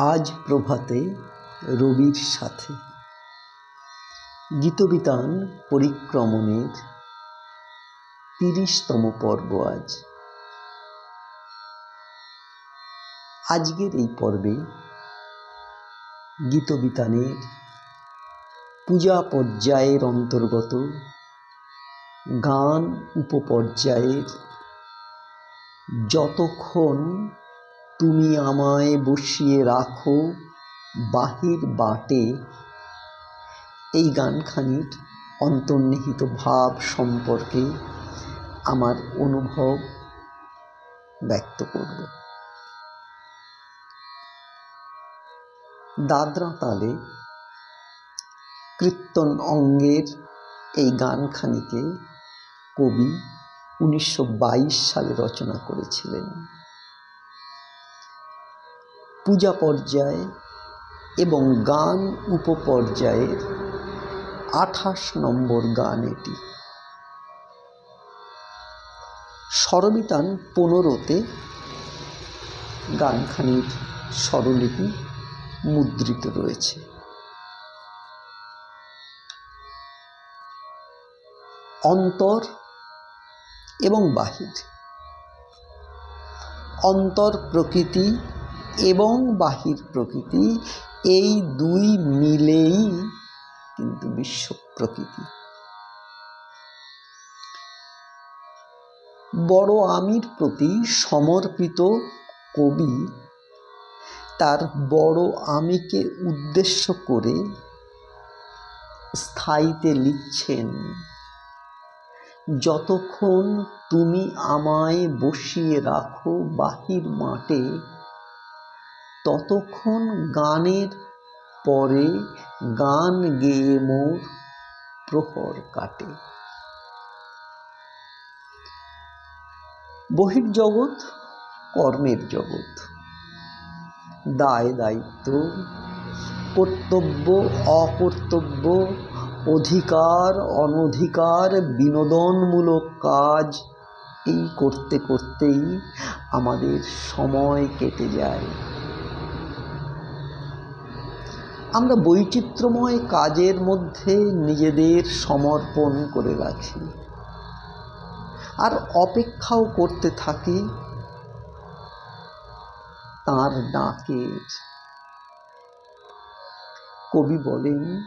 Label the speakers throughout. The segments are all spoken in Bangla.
Speaker 1: আজ প্রভাতে রবির সাথে। গীতবিতান পরিক্রমণের তিরিশতম পর্ব আজ। আজকের এই পর্বে গীতবিতানের পূজা পর্যায়ের অন্তর্গত গান উপপর্যায়ের যতক্ষণ তুমি আমায় বসিয়ে রাখো বাহির বাটে। এই গানখানির অন্তর্নিহিত ভাব সম্পর্কে আমার অনুভব ব্যক্ত করব। দাদরা তালে কীর্তন অঙ্গের এই গানখানিকে কবি উনিশশো বাইশ সালে রচনা করেছিলেন। পূজা পর্যায় এবং গান উপপর্যায়ের আঠাশ নম্বর গান এটি। স্বরবিতান পনেরোতে গানখানির স্বরলিপি মুদ্রিত রয়েছে। অন্তর এবং বাহির। অন্তর প্রকৃতি এবং বাহির প্রকৃতি, এই দুই মিলেই কিন্তু বিশ্ব প্রকৃতি। বড় আমির প্রতি সমর্পিত কবি তার বড় আমিকে উদ্দেশ্য করে স্থায়ীতে লিখছেন, যতক্ষণ তুমি আমায় বসিয়ে রাখো বাহির মাঠে ততক্ষণ গানের পরে গান গেয়ে মোর প্রহর কাটে। বহির্জগৎ কর্মের জগৎ। দায় দায়িত্ব, কর্তব্য, অকর্তব্য, অধিকার, অনধিকার, বিনোদনমূলক কাজ, এই করতে করতেই আমাদের সময় কেটে যায়। আমরা বৈচিত্র্যময় কাজের মধ্যে নিজেদের সমর্পণ করে রাখি। আর অপেক্ষাও করতে থাকি তার ডাকের। কবি বলেন,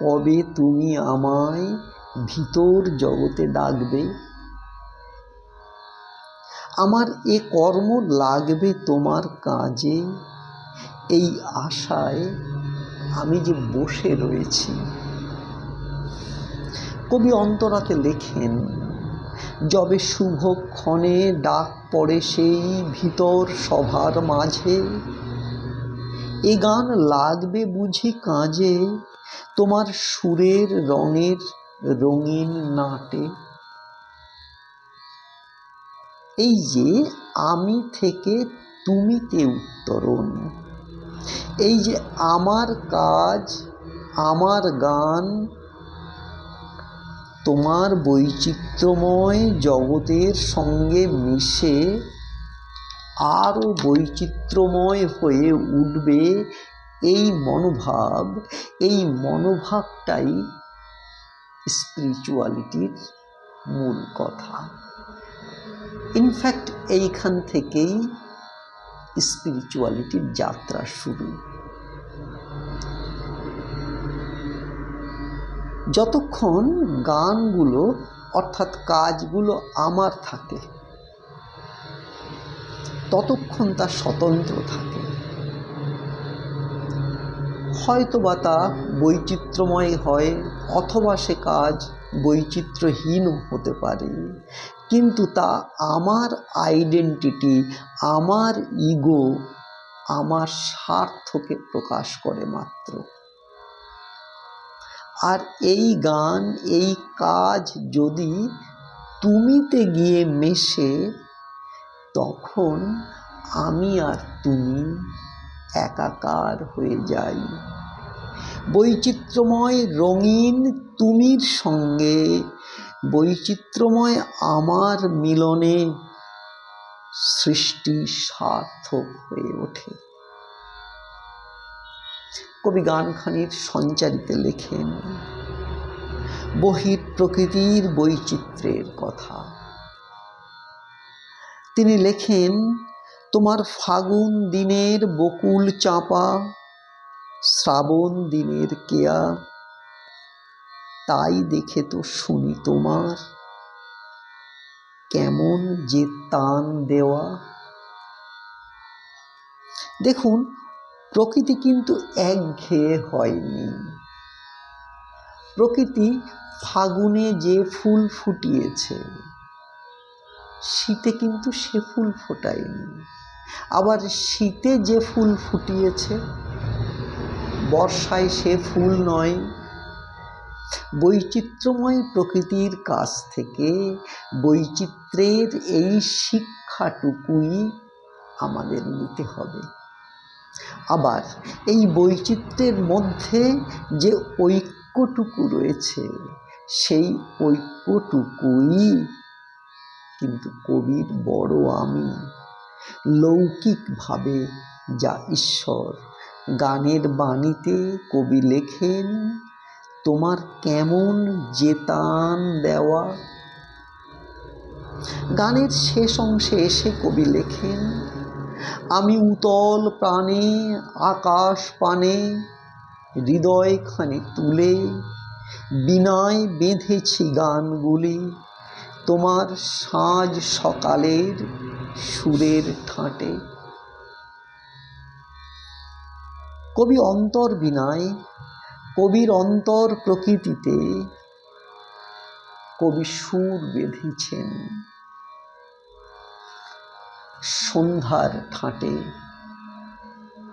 Speaker 1: কবে তুমি আমায় ভিতর জগতে ডাকবে? আমার এ কর্ম লাগবে তোমার কাজে। এই আশায় আমি যে বসে রয়েছি। কবি অন্তরাকে লেখেন, যবে শুভক্ষণে ডাক পড়ে সেই ভিতর সভার মাঝে। এ গান লাগবে বুঝি কাজে, তোমার সুরের রঙের রঙিন নাটে। এই যে, আমি থেকে তুমিতে উত্তরণ। এই যে আমার কাজ, আমার গান, তোমার বৈচিত্র্যময় জগতের সঙ্গে মিশে আরও বৈচিত্র্যময় হয়ে উঠবে এই মনোভাব, এই মনোভাবটাই স্পিরিচুয়ালিটির মূল কথা। ইনফ্যাক্ট এইখান থেকেই স্পিরিচুয়ালিটির যাত্রা শুরু। যতক্ষণ গানগুলো, অর্থাৎ কাজগুলো আমার থাকে, ততক্ষণ তা স্বতন্ত্র থাকে। হয়তো বা তা বৈচিত্র্যময় হয়, অথবা সে কাজ বৈচিত্র্যহীন হতে পারে, কিন্তু তা আমার আইডেন্টিটি আমার ইগো আমার স্বার্থকে প্রকাশ করে মাত্র। আর এই গান, এই কাজ যদি তুমিতে গিয়ে মেশে, তখন আমি আর তুমি একাকার হয়ে যাই। বৈচিত্র্যময় রঙিন তুমির সঙ্গে, বৈচিত্র্যময় আমার মিলনে সৃষ্টি সার্থক হয়ে ওঠে। কবি গানখানির সঞ্চারিতে লেখেন বহির প্রকৃতির বৈচিত্র্যের কথা। তিনি লেখেন, তোমার ফাগুন দিনের বকুল চাপা, শ্রাবণ দিনের কেয়া, তাই দেখে তো শুনি তোমার কেমন যে তান দেওয়া। দেখুন প্রকৃতি কিন্তু একঘেয়ে হয়নি। প্রকৃতি ফাগুনে যে ফুল ফুটিয়েছে, শীতে কিন্তু সে ফুল ফোটায়নি। আবার শীতে যে ফুল ফুটিয়েছে, বর্ষায় সে ফুল নয়। বৈচিত্র্যময় প্রকৃতির কাছ থেকে বৈচিত্র্যের এই শিক্ষাটুকুই আমাদের নিতে হবে। আবার এই বৈচিত্র্যের মধ্যে যে ঐক্যটুকু রয়েছে, সেই ঐক্যটুকুই কিন্তু কবির বড় আমি। লৌকিকভাবে যা ঈশ্বর গানের বাণীতে কবি লেখেন, তোমার কেমন জেতান দেওয়া। গানের শেষ অংশে এসে কবি লেখেন আমি উতল প্রাণে, আকাশ পানে হৃদয়খানে তুলে, বিনয় বেঁধেছি গানগুলি, তোমার সাঁঝ সকালের সুরের ঠাঁটে। কবি অন্তর বিনায়, কবির অন্তর প্রকৃতিতে কবি সুর বেঁধেছেন। সন্ধ্যার ঠাঁটে,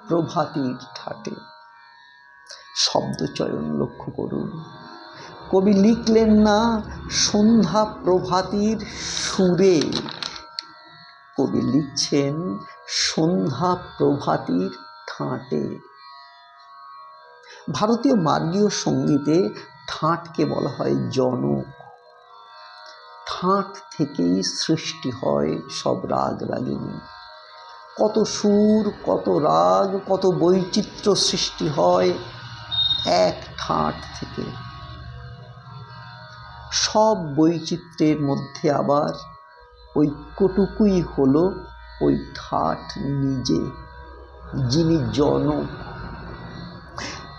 Speaker 1: প্রভাতীর ঠাটে। শব্দচয়ন লক্ষ্য করুন। কবি লিখলেন না, সন্ধ্যা প্রভাতীর সুরে। কবি লিখছেন, সন্ধ্যা প্রভাতীর ঠাঁটে। ভারতীয় মার্গীয় সঙ্গীতে ঠাঁটকে বলা হয় জনক। ঠাঁট থেকেই সৃষ্টি হয় সব রাগ রাগিনী। কত সুর, কত রাগ, কত বৈচিত্র্য সৃষ্টি হয় এক ঠাঁট থেকে। সব বৈচিত্র্যের মধ্যে আবার ঐক্যটুকুই হলো ওই ঠাট নিজে, যিনি জনক।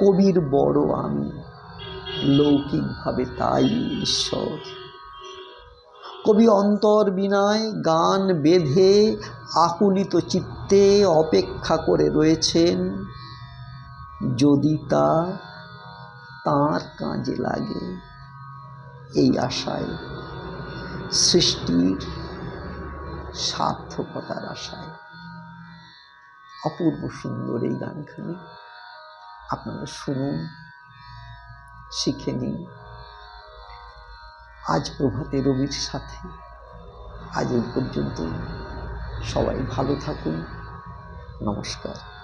Speaker 1: কবির বড় আমি, লৌকিকভাবে তাই ঈশ্বর। কবি অন্তর বিনায় গান বেঁধে আকুলিত চিত্তে অপেক্ষা করে রয়েছেন। যদি তা তাঁর কাজে লাগে, এই আশায়, সৃষ্টির সার্থকতার আশায়। অপূর্ব সুন্দর এই গানখানি। আপনারা শুনুন, শিখে নিন। আজ প্রভাতে রবির সাথে। আজ এই পর্যন্ত সবাই ভালো থাকুন। নমস্কার।